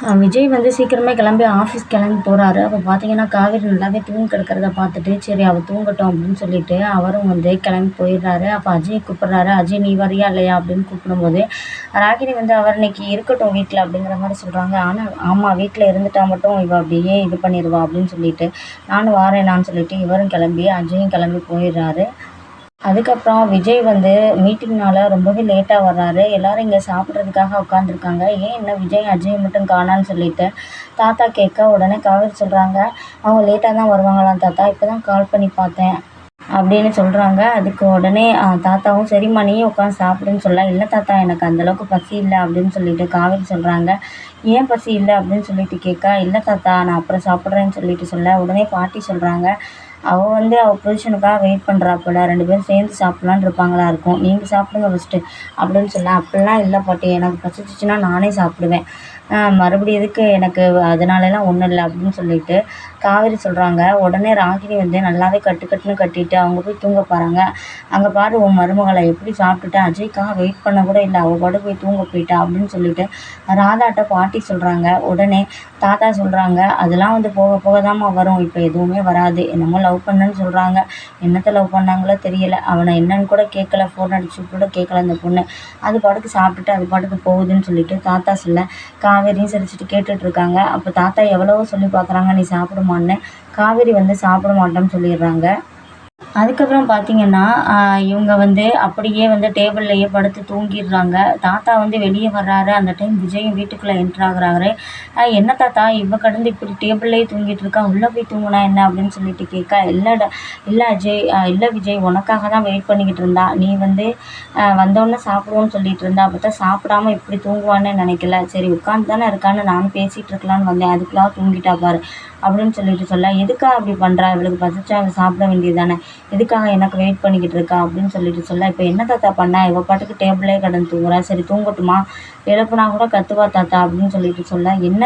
விஜய் வந்து சீக்கிரமே கிளம்பி ஆஃபீஸ் கிளம்பி போகிறாரு அப்போ பார்த்தீங்கன்னா காவேரி நல்லாவே தூங்கி கிடக்கிறத பார்த்துட்டு சரி அவள் தூங்கட்டும் அப்படின்னு சொல்லிட்டு அவரும் வந்து கிளம்பி போயிடுறாரு. அப்போ அஜய் கூப்பிட்றாரு. அஜய் நீ வரியா இல்லையா? அப்படின்னு கூப்பிடும்போது ராகினி வந்து அவர் இன்னைக்கு இருக்கட்டும் வீட்டில் அப்படிங்கிற மாதிரி சொல்கிறாங்க ஆனால் ஆமாம் வீட்டில் இருந்துட்டா மட்டும் இவள் அப்படியே இது பண்ணிடுவா அப்படின்னு சொல்லிட்டு நானும் வாரேனான்னு சொல்லிட்டு இவரும் கிளம்பி அஜயும் கிளம்பி போயிடுறாரு. அதுக்கப்புறம் விஜய் வந்து மீட்டிங்னால ரொம்பவே லேட்டாக வர்றாரு. எல்லாரும் இங்கே சாப்பிட்றதுக்காக உட்காந்துருக்காங்க ஏன் என்ன விஜய் அஜய் மட்டும் காணான்னு சொல்லிட்டு தாத்தா கேட்க உடனே காவேரி சொல்கிறாங்க அவங்க லேட்டாக தான் வருவாங்களாம் தாத்தா. இப்போ தான் கால் பண்ணி பார்த்தேன். அப்படின்னு சொல்கிறாங்க அதுக்கு உடனே தாத்தாவும் சரிம்மா நீயும் உட்காந்து சாப்பிடுன்னு சொல்ல. இல்லை தாத்தா எனக்கு அந்தளவுக்கு பசி இல்லை அப்படின்னு சொல்லிட்டு காவேரி சொல்கிறாங்க ஏன் பசி இல்லை? அப்படின்னு சொல்லிட்டு கேட்க இல்லை தாத்தா நான் அப்புறம் சாப்பிட்றேன்னு சொல்லிட்டு சொல்ல. உடனே பாட்டி சொல்கிறாங்க அவள் வந்து அவள் புருஷனுக்காக வெயிட் பண்ணுறா போல ரெண்டு பேரும் சேர்ந்து சாப்பிட்லான்னு இருப்பாங்களா இருக்கும். நீங்கள் சாப்பிடுங்க ஃபஸ்ட்டு அப்படின்னு சொல்ல அப்படிலாம் இல்லை பாட்டி. எனக்கு பசிச்சிச்சுன்னா நானே சாப்பிடுவேன். மறுபடியும் எதுக்கு எனக்கு அதனாலலாம் ஒன்றும் இல்லை அப்படின்னு சொல்லிட்டு காவேரி சொல்கிறாங்க உடனே ராகினி வந்து நல்லாவே கட்டு கட்டுன்னு கட்டிட்டு அவங்க போய் தூங்க போகிறாங்க அங்கே பாரு உன் மருமகளை எப்படி சாப்பிட்டுட்டு? அஜய்க்காக வெயிட் பண்ண கூட இல்லை. அவள் பாட்டு போய் தூங்க போயிட்டா அப்படின்னு சொல்லிட்டு ராதாட்ட பாட்டி சொல்கிறாங்க உடனே தாத்தா சொல்கிறாங்க அதெல்லாம் வந்து போக போக தாம்மா வரும். இப்போ எதுவுமே வராது. என்னமோ லவ் பண்ணேன்னு சொல்கிறாங்க என்னத்தை லவ் பண்ணாங்களோ தெரியல. அவனை என்னன்னு கூட கேட்கல ஃபோன் அடிச்சு கூட கேட்கல அந்த பொண்ணு. அது பாட்டுக்கு சாப்பிட்டுட்டு அது பாட்டுக்கு போகுதுன்னு சொல்லிட்டு தாத்தா சொல்ல காவேரியும் சிரிச்சிட்டு கேட்டுட்ருக்காங்க. அப்போ தாத்தா எவ்வளவோ சொல்லி பார்க்குறாங்க நீ சாப்பிடுமான்னு காவேரி வந்து சாப்பிட மாட்டேன்னு சொல்லிடுறாங்க. அதுக்கப்புறம் பார்த்தீங்கன்னா இவங்க வந்து அப்படியே வந்து டேபிள்லேயே படுத்து தூங்கிடுறாங்க. தாத்தா வந்து வெளியே வர்றாரு. அந்த டைம் விஜயும் வீட்டுக்குள்ளே என்ட்ரு ஆகுறாரு. என்ன தாத்தா? இவ கடந்து இப்படி டேபிள்லேயே தூங்கிட்டு இருக்கா? உள்ளே போய் தூங்கினா என்ன அப்படின்னு சொல்லிட்டு கேட்க இல்லை இல்லை அஜய் இல்லை விஜய் உனக்காக தான் வெயிட் பண்ணிக்கிட்டு இருந்தா. நீ வந்து வந்தோடனே சாப்பிடுவோன்னு சொல்லிட்டு இருந்தா. பார்த்தா சாப்பிடாம இப்படி தூங்குவான்னு நினைக்கல. சரி உட்காந்து தானே இருக்கான்னு நானும் பேசிகிட்டு இருக்கலான்னு வந்தேன். அதுக்குலாம் தூங்கிட்டா பாரு. அப்படின்னு சொல்லிட்டு சொல்ல எதுக்காக அப்படி பண்ணுறா இவளுக்கு பசிச்சா அவள் சாப்பிட வேண்டியது தானே எதுக்காக எனக்கு வெயிட் பண்ணிக்கிட்டு இருக்கா? அப்படின்னு சொல்லிட்டு சொல்ல இப்போ என்ன தாத்தா பண்ணா? இவள் பாட்டுக்கு டேபிளே கடந்து தூங்குறா. சரி தூங்கட்டுமா? எழுப்புனா கூட கத்துவா தாத்தா. அப்படின்னு சொல்லிட்டு சொல்ல என்ன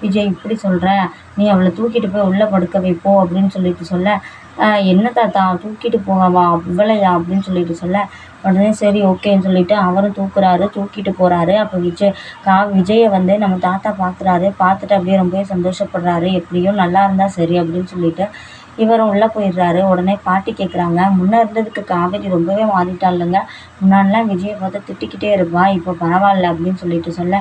விஜய் இப்படி சொல்கிற நீ அவளை தூக்கிட்டு போய் உள்ளே படுக்க வைப்போ? அப்படின்னு சொல்லிட்டு சொல்ல என்ன தாத்தா தூக்கிட்டு போகவா? இவளையா அப்படின்னு சொல்லிட்டு சொல்ல. உடனே சரி ஓகேன்னு சொல்லிட்டு அவரும் தூக்குறாரு தூக்கிட்டு போகிறாரு அப்போ விஜய் கா விஜயை வந்து நம்ம தாத்தா பார்க்குறாரு பார்த்துட்டு அப்படியே ரொம்பவே சந்தோஷப்படுறாரு. எப்படியும் நல்லா இருந்தால் சரி அப்படின்னு சொல்லிட்டு இவரும் உள்ளே போயிடுறாரு. உடனே பாட்டி கேட்குறாங்க முன்னே இருந்ததுக்கு காவேரி ரொம்பவே மாறிட்டாளுங்க. முன்னாடிலாம் விஜயை பார்த்து திட்டிக்கிட்டே இருப்பா. இப்போ பரவாயில்ல அப்படின்னு சொல்லிட்டு சொல்ல.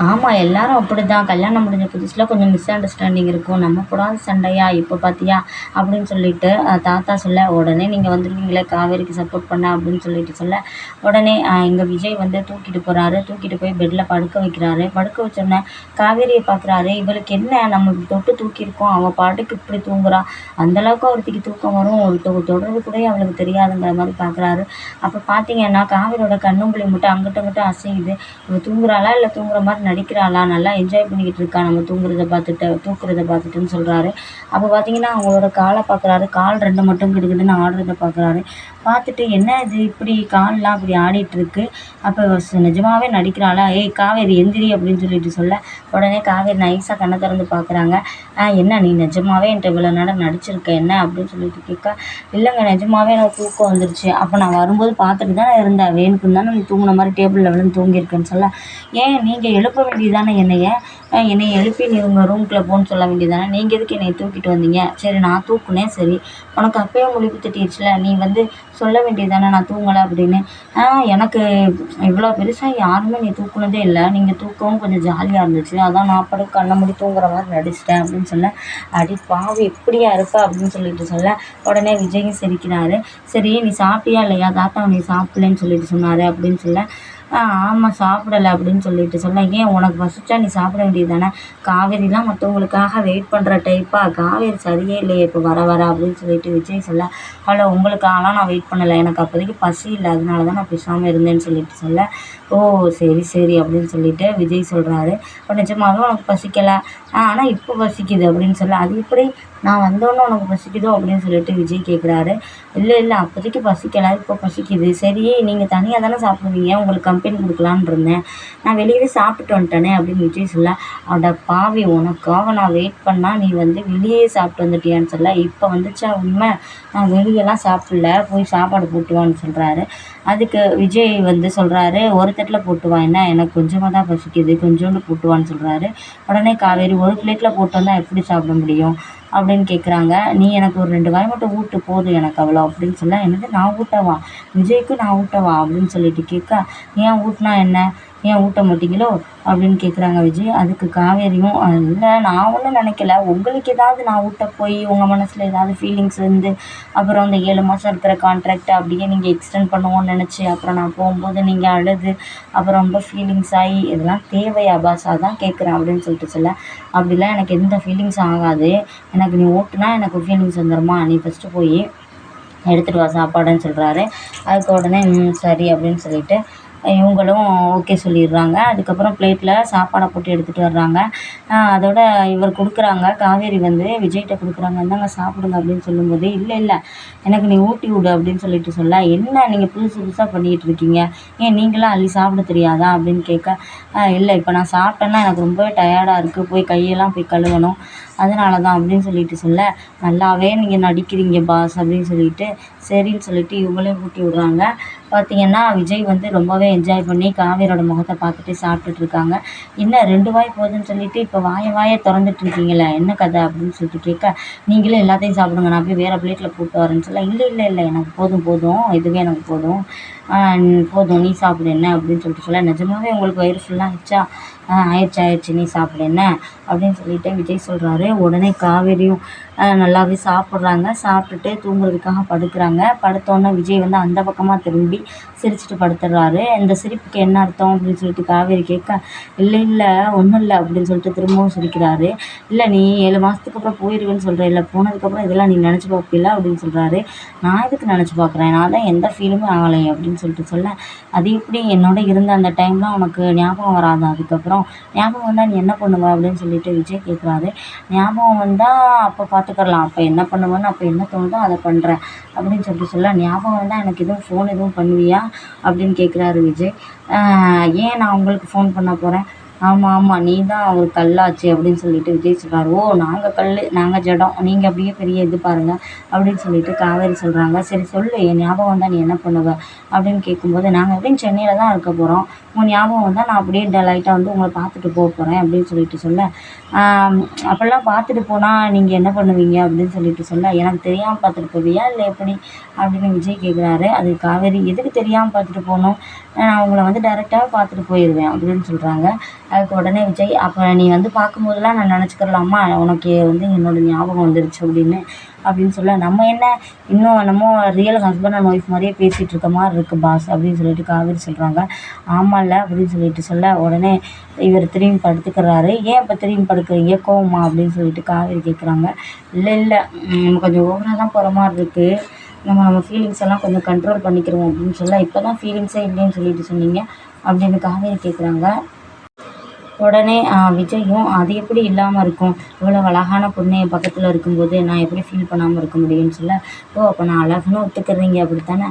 ஆமாம் எல்லாரும் அப்படி தான் கல்யாணம் முடிஞ்ச புதுசில் கொஞ்சம் மிஸ் அண்டர்ஸ்டாண்டிங் இருக்கும். நம்ம கூட சண்டையா இப்போ பார்த்தியா அப்படின்னு சொல்லிட்டு தாத்தா சொல்ல உடனே நீங்கள் வந்துடுவீங்களே காவேரிக்கு சப்போர்ட் பண்ண அப்படின்னு சொல்லிட்டு சொல்ல. உடனே எங்கள் விஜய் வந்து தூக்கிட்டு போகிறாரு தூக்கிட்டு போய் பெட்டில் படுக்க வைக்கிறாரு. படுக்க வச்சோடனே காவேரியை பார்க்குறாரு இவளுக்கு என்ன? நம்ம தொட்டு தூக்கியிருக்கோம். அவள் பாட்டுக்கு இப்படி தூங்குறா. அந்தளவுக்கு ஒருத்திக்கு தூக்கம் வரும். ஒரு தொ தொடர்பு கூட அவளுக்கு தெரியாதுங்கிற மாதிரி பார்க்குறாரு அப்போ பார்த்தீங்கன்னா காவேரியோட கண்ணும்புளி மட்டும் அங்கிட்ட அங்கிட்ட அசையுது. இவள் தூங்குறாளா? இல்லை தூங்குற மாதிரி நடிக்கிறாளா? நல்லா என்ஜாய் பண்ணிக்கிட்டு இருக்கா? நம்ம தூங்குறத பார்த்துட்டு தூக்குறத பார்த்துட்டுன்னு சொல்கிறாரு அப்போ பார்த்தீங்கன்னா அவங்களோட காலை பார்க்குறாரு. கால் ரெண்டு மட்டும் கிடுக்கிடுன்னு ஆடுறத பார்க்குறாரு. பார்த்துட்டு என்ன இது? இப்படி கால்லாம் அப்படி ஆடிட்டுருக்கு. அப்போ நிஜமாவே நடிக்கிறாளா? ஏய் காவேரி எந்திரி அப்படின்னு சொல்லிட்டு சொல்ல. உடனே காவேரி நைஸாக கண்ணை திறந்து பார்க்குறாங்க. என்ன நீ நிஜமாவே என்கிட்ட இவ்வளோ நேரம் நடிச்சிருக்க? என்ன? அப்படின்னு சொல்லிட்டு கேட்க. இல்லைங்க நிஜமாவே எனக்கு தூக்கம் வந்துருச்சு. அப்போ நான் வரும்போது பார்த்துட்டு தானே இருந்தேன். வேணுக்குன்னு தானே நீ தூங்கின மாதிரி டேபிளில் விழுந்து தூங்கியிருக்கேன்னு சொல்ல. ஏன்? நீங்கள் எழுப்ப வேண்டியதானே என்னைய? என்னை எழுப்பி நீ உங்கள் ரூம்குள்ளே போன்னு சொல்ல வேண்டியதானே நீங்கள் எதுக்கு என்னை தூக்கிட்டு வந்தீங்க? சரி நான் தூக்குனேன் சரி. உனக்கு அப்பயே முழிப்பு தட்டிடுச்சுல நீ வந்து சொல்ல வேண்டியதானே நான் தூங்கலை அப்படின்னு. ஆ எனக்கு இவ்வளோ பெருசாக யாருமே நீ தூக்குனதே இல்லை. நீங்கள் தூக்கவும் கொஞ்சம் ஜாலியாக இருந்துச்சு. அதான் நான் படம் கண்ணை மூடி தூங்குற மாதிரி நடிச்சிட்டேன் அப்படின்னு சொல்ல அடி பாவி எப்படியா இருப்ப அப்படின்னு சொல்லிட்டு சொல்ல உடனே விஜயும் சிரிக்கிறாரு. சரி நீ சாப்பிட்டியா இல்லையா? தாத்தா நீ சாப்பிடலன்னு சொல்லிட்டு சொன்னார் அப்படின்னு சொல்ல ஆமாம் சாப்பிடலை அப்படின்னு சொல்லிட்டு சொன்னேன் ஏன் உனக்கு பசிச்சா நீ சாப்பிட வேண்டியது தானே காவேரிலாம் மற்றவங்களுக்காக வெயிட் பண்ணுற டைப்பா காவேரி சரியே இல்லையே இப்போ வர வர அப்படின்னு சொல்லிட்டு விஜய் சொல்ல ஹலோ உங்களுக்காகலாம் நான் வெயிட் பண்ணலை. எனக்கு அப்போதைக்கு பசி இல்லை. அதனால தான் நான் பேசாமல் இருந்தேன்னு சொல்லிட்டு சொல்ல. ஓ சரி சரி அப்படின்னு சொல்லிட்டு விஜய் சொல்கிறாரு இப்போ நிஜமாகவும் உனக்கு பசிக்கலை? ஆனால் இப்போ பசிக்குது அப்படின்னு சொல்ல. அது இப்படி நான் வந்தோடனே உனக்கு பசிக்குதோ அப்படின்னு சொல்லிட்டு விஜய் கேட்குறாரு இல்லை இல்லை அப்போதைக்கு பசிக்கலை இப்போ பசிக்குது. சரி நீங்கள் தனியாக தானே சாப்பிடுவீங்க உங்களுக்கு கம்பெனி கொடுக்கலான்னு இருந்தேன். நான் வெளியவே சாப்பிட்டு வந்துட்டேனே அப்படின்னு விஜய் சொல்ல அட பாவி உனக்காக நான் வெயிட் பண்ணால் நீ வந்து வெளியே சாப்பிட்டு வந்துட்டியான்னு சொல்ல இப்போ வந்துச்சா உண்மை? நான் வெளியெல்லாம் சாப்பிடல போய் சாப்பாடு போட்டு வான்னு சொல்கிறாரு அதுக்கு விஜய் வந்து சொல்கிறாரு ஒரு தட்டில் போட்டு வா என்ன? எனக்கு கொஞ்சமாக தான் பசிக்குது கொஞ்சோண்டு போட்டு வான்னு சொல்கிறாரு உடனே காவேரி ஒரு பிளேட்டில் போட்டு வந்தால் எப்படி சாப்பிட முடியும்? அப்படின்னு கேட்குறாங்க நீ எனக்கு ஒரு ரெண்டு வாய் மட்டும் ஊட்டு போதும் எனக்கு அவ்வளோ அப்படின்னு சொல்ல என்னது நான் ஊட்டவா? விஜய்க்கு நான் ஊட்டவா? அப்படின்னு சொல்லிட்டு கேட்க ஏன் ஊட்டினா என்ன? ஏன் ஊட்ட மாட்டீங்களோ அப்படின்னு கேட்குறாங்க விஜய். அதுக்கு காவேரியும் இல்லை நான் ஒன்றும் நினைக்கல. உங்களுக்கு ஏதாவது நான் ஊட்ட போய் உங்கள் மனசில் ஏதாவது ஃபீலிங்ஸ் வந்து அப்புறம் அந்த ஏழு மாதம் இருக்கிற கான்ட்ராக்டை அப்படியே நீங்கள் எக்ஸ்டெண்ட் பண்ணுவோன்னு நினச்சி அப்புறம் நான் போகும்போது நீங்கள் அழுது அப்புறம் ரொம்ப ஃபீலிங்ஸ் ஆகி இதெல்லாம் தேவையா பாஸ்? தான் கேட்குறேன் அப்படின்னு சொல்லிட்டு சொல்ல அப்படிலாம் எனக்கு எந்த ஃபீலிங்ஸும் ஆகாது. எனக்கு நீ ஓட்டுனா எனக்கு ஃபீலிங்ஸ் வந்துடுமா நீ ஃபஸ்ட்டு போய் எடுத்துகிட்டு வா சாப்பாடுன்னு சொல்கிறாரு அதுக்கு உடனே சரி அப்படின்னு சொல்லிட்டு இவங்களும் ஓகே சொல்லிடுறாங்க. அதுக்கப்புறம் ப்ளேட்டில் சாப்பாடை போட்டு எடுத்துகிட்டு வர்றாங்க. அதோட இவர் கொடுக்குறாங்க. காவேரி வந்து விஜய்கிட்ட கொடுக்குறாங்க. இந்தாங்க சாப்பிடுங்க அப்படின்னு சொல்லும்போது இல்லை இல்லை எனக்கு நீ ஊட்டி விடு அப்படின்னு சொல்லிட்டு சொல்ல என்ன நீங்கள் புதுசு புதுசாக பண்ணிக்கிட்டு இருக்கீங்க? ஏன் நீங்களாம் அள்ளி சாப்பிட தெரியாதா? அப்படின்னு கேட்க இல்லை இப்போ நான் சாப்பிட்டேன்னா எனக்கு ரொம்பவே டயர்டாக இருக்குது போய் கையெல்லாம் போய் கழுவணும். அதனால தான் அப்படின்னு சொல்லிட்டு சொல்ல நல்லாவே நீங்கள் நடிக்கிறீங்க பாஸ் அப்படின்னு சொல்லிட்டு சரின்னு சொல்லிட்டு இவங்களே ஊட்டி விடுறாங்க. பார்த்தீங்கன்னா விஜய் வந்து ரொம்பவே என்ஜாய் பண்ணி காவேரியோட முகத்தை பார்த்துட்டு சாப்பிட்டுட்டு இருக்காங்க என்ன ரெண்டு வாய் போதும்னு சொல்லிட்டு இப்போ வாய வாயை திறந்துட்டு இருக்கீங்களே என்ன கதை அப்படின்னு சொல்லிட்டு கேட்க நீங்களே எல்லாத்தையும் சாப்பிடுங்க நான் போய் வேறு பிளேட்டில் போட்டு வரேன்னு சொல்ல இல்லை இல்லை இல்லை எனக்கு போதும் போதும் இதுவே எனக்கு போதும். போதும் நீ சாப்பிடு என்ன? அப்படின்னு சொல்லிட்டு சொல்ல நிஜமாவே உங்களுக்கு வயிறு ஃபுல்லாக ஆயிடுச்சா ஆயிடுச்சு ஆயிடுச்சு நீ சாப்பிடு என்ன? அப்படின்னு சொல்லிட்டு விஜய் சொல்கிறாரு உடனே காவேரியும் நல்லாவே சாப்பிட்றாங்க. சாப்பிட்டுட்டு தூங்குறதுக்காக படுக்கிறாங்க. படுத்தோடனே விஜய் வந்து அந்த பக்கமாக திரும்பி சிரிச்சுட்டு படுத்துடுறாரு இந்த சிரிப்புக்கு என்ன அர்த்தம் அப்படின்னு சொல்லிட்டு காவேரி கேட்க இல்லை இல்லை ஒன்றும் இல்லை அப்படின்னு சொல்லிட்டு திரும்பவும் சிரிக்கிறாரு. இல்லை நீ ஏழு மாதத்துக்கு அப்புறம் போயிடுவேன்னு சொல்கிற இல்லை போனதுக்கப்புறம் இதெல்லாம் நீ நினச்சி பார்ப்பில்ல அப்படின்னு சொல்கிறாரு நான் எதுக்கு நினச்சி பார்க்குறேன்? நான் தான் எந்த ஃபீலுமே ஆகலை அப்படின்னு சொல்லிட்டு சொல்ல அது எப்படி என்னோட இருந்த அந்த டைம்லாம் உனக்கு ஞாபகம் வராது? அதுக்கப்புறம் ஞாபகம் வந்தால் நீ என்ன பண்ணுவ? அப்படின்னு சொல்லிட்டு விஜய் கேட்குறாரு ஞாபகம் வந்தால் அப்போ பார்த்துக்கலாம் அப்போ என்ன பண்ணுவேன்னு அப்போ என்ன தோணுதோ அதை பண்ணுறேன் அப்படின்னு சொல்லிட்டு சொல்ல ஞாபகம் வந்தால் எனக்கு எதுவும் ஃபோன் எதுவும் பண்ணுவியா? அப்படின்னு கேட்குறாரு விஜய். ஏன் நான் உங்களுக்கு ஃபோன் பண்ண போகிறேன் ஆமாம் ஆமாம் நீ தான் ஒரு கல்லாச்சு அப்படின்னு சொல்லிட்டு விஜய் சொல்கிறார் ஓ நாங்கள் கல் நாங்கள் ஜடம். நீங்கள் அப்படியே பெரிய இது பாருங்கள் அப்படின்னு சொல்லிட்டு காவேரி சொல்கிறாங்க சரி சொல்லு என் ஞாபகம் வந்தால் நீ என்ன பண்ணுவ? அப்படின்னு கேட்கும்போது நாங்கள் எப்படியும் சென்னையில் தான் இருக்க போகிறோம் உங்கள் ஞாபகம் வந்தால் நான் அப்படியே லைட்டாக வந்து உங்களை பார்த்துட்டு போக போகிறேன் அப்படின்னு சொல்லிட்டு சொல்ல. அப்போல்லாம் பார்த்துட்டு போனால் நீங்கள் என்ன பண்ணுவீங்க அப்படின்னு சொல்லிட்டு சொல்ல எனக்கு தெரியாமல் பார்த்துட்டு போவியா? இல்லை எப்படி? அப்படின்னு விஜய் கேட்குறாரு அது காவேரி எதுக்கு தெரியாமல் பார்த்துட்டு போகணும்? நான் அவங்கள வந்து டேரெக்டாக பார்த்துட்டு போயிடுவேன் அப்படின்னு சொல்கிறாங்க அதுக்கு உடனே விஜய் அப்போ நீ வந்து பார்க்கும்போதெல்லாம் நான் நினச்சிக்கிறலாமா? உனக்கு வந்து என்னோடய ஞாபகம் வந்துருச்சு அப்படின்னு அப்படின்னு சொல்ல நம்ம என்ன இன்னும் நம்ம ரியல் ஹஸ்பண்ட் அண்ட் ஒய்ஃப் மாதிரியே பேசிகிட்டு இருக்க மாதிரி இருக்குது பாஸ் அப்படின்னு சொல்லிட்டு காவேரி சொல்கிறாங்க ஆமாம்ல அப்படின்னு சொல்லிட்டு சொல்ல உடனே இவர் திரும்பி படுத்துக்கிறாரு. ஏன் இப்போ திரும்பி படுக்கிறீங்க? கோவமா அப்படின்னு சொல்லிட்டு காவேரி கேட்குறாங்க இல்லை இல்லை நம்ம கொஞ்சம் ஓவராக தான் போகிற மாதிரி இருக்குது நம்ம நம்ம ஃபீலிங்ஸ் எல்லாம் கொஞ்சம் கண்ட்ரோல் பண்ணிக்கிறோம் அப்படின்னு சொல்ல இப்போ தான் ஃபீலிங்ஸே இல்லைன்னு சொல்லிட்டு சொன்னீங்க அப்படின்னு காவேரி கேட்குறாங்க உடனே விஜயும் அது எப்படி இல்லாமல் இருக்கும்? இவ்வளோ அழகான பொண்ணு என் பக்கத்தில் இருக்கும்போது நான் எப்படி ஃபீல் பண்ணாமல் இருக்க முடியும்னு சொல்ல ஓ அப்போ நான் அழகுன்னு ஒத்துக்கிறீங்க அப்படித்தானே?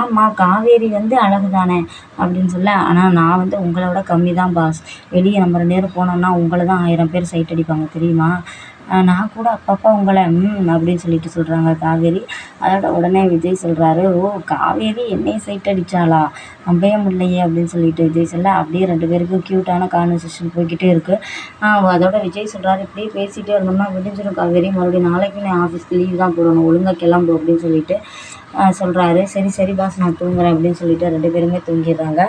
ஆமாம் காவேரி வந்து அழகு தானே? அப்படின்னு சொல்ல ஆனால் நான் வந்து உங்களை விட கம்மி தான் பாஸ். வெளியே நம்ம ரெண்டு பேரும் போனோம்னா உங்களை தான் ஆயிரம் பேர் சைட் அடிப்பாங்க தெரியுமா? நான் கூட அப்பப்போ உங்களை ம் அப்படின்னு சொல்லிட்டு சொல்கிறாங்க காவேரி. அதோட உடனே விஜய் சொல்கிறாரு ஓ காவேரி என்னையும் சைட் அடித்தாளா நம்பவே இல்லையே அப்படின்னு சொல்லிட்டு விஜய் சொல்ல அப்படியே ரெண்டு பேருக்கும் க்யூட்டான கான்வர்சேஷன் போய்கிட்டே இருக்குது அதோட விஜய் சொல்கிறாரு இப்படியே பேசிகிட்டே இருந்தோம்னா விடிஞ்சிடும் காவேரி. மறுபடியும் நாளைக்கு நான் ஆஃபீஸ்க்கு லீவ் தான் போடணும். ஒழுங்காக கிளம்பு அப்படின்னு சொல்லிட்டு சொல்கிறாரு சரி சரி பாஸ் நான் தூங்குறேன் அப்படின்னு சொல்லிட்டு ரெண்டு பேருமே தூங்கிடுறாங்க.